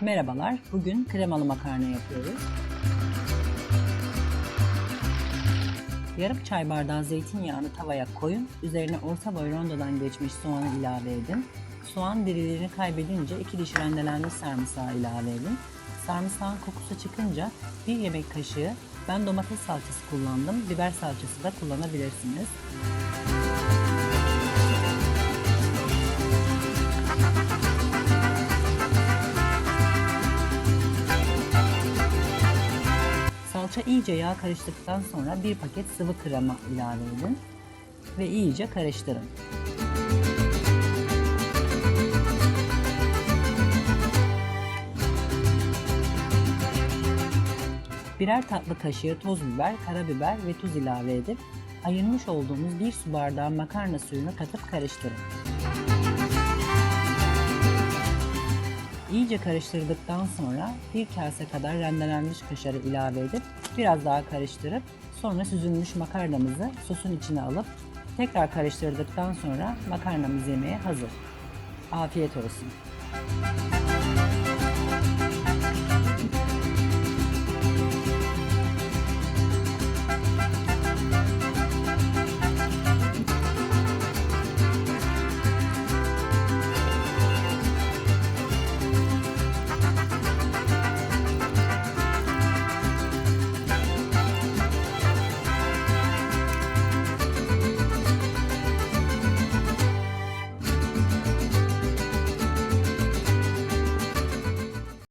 Merhabalar, bugün kremalı makarna yapıyoruz. Yarım çay bardağı zeytinyağını tavaya koyun, üzerine orta boy rondodan geçmiş soğanı ilave edin. Soğan dirilerini kaybedince iki diş rendelenmiş sarımsağı ilave edin. Sarımsağın kokusu çıkınca bir yemek kaşığı ben domates salçası kullandım, biber salçası da kullanabilirsiniz. Salça iyice yağ karıştıktan sonra bir paket sıvı krema ilave edin ve iyice karıştırın. Birer tatlı kaşığı toz biber, karabiber ve tuz ilave edip ayırmış olduğumuz bir su bardağı makarna suyunu katıp karıştırın. İyice karıştırdıktan sonra bir kase kadar rendelenmiş kaşarı ilave edip biraz daha karıştırıp sonra süzülmüş makarnamızı sosun içine alıp tekrar karıştırdıktan sonra makarnamız yemeğe hazır. Afiyet olsun.